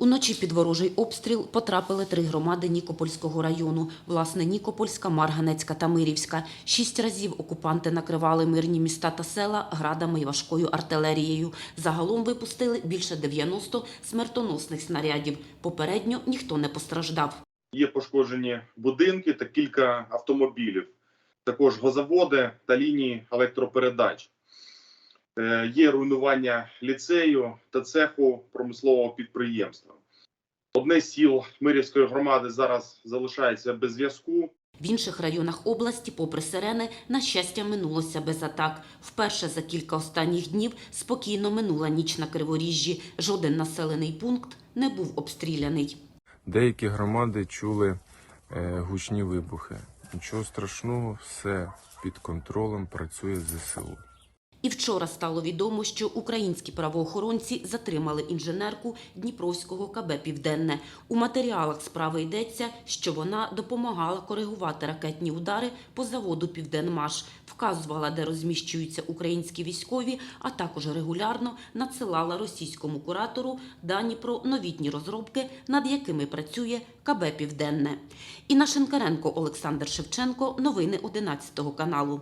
Уночі під ворожий обстріл потрапили три громади Нікопольського району. Власне, Нікопольська, Марганецька та Мирівська. Шість разів окупанти накривали мирні міста та села градами і важкою артилерією. Загалом випустили більше 90 смертоносних снарядів. Попередньо ніхто не постраждав. Є пошкоджені будинки та кілька автомобілів, також газоводи та лінії електропередач. Е, Є руйнування ліцею та цеху промислового підприємства. Одне з сіл Мирівської громади зараз залишається без зв'язку. В інших районах області, попри сирени, на щастя, минулося без атак. Вперше за кілька останніх днів спокійно минула ніч на Криворіжжі. Жоден населений пункт не був обстріляний. Деякі громади чули е, гучні вибухи. Нічого страшного, все під контролем працює ЗСУ. І вчора стало відомо, що українські правоохоронці затримали інженерку Дніпровського КБ Південне. У матеріалах справи йдеться, що вона допомагала коригувати ракетні удари по заводу Південмаш, вказувала, де розміщуються українські військові, а також регулярно надсилала російському куратору дані про новітні розробки, над якими працює КБ Південне. Інна Шенкаренко, Олександр Шевченко. Новини 11 каналу.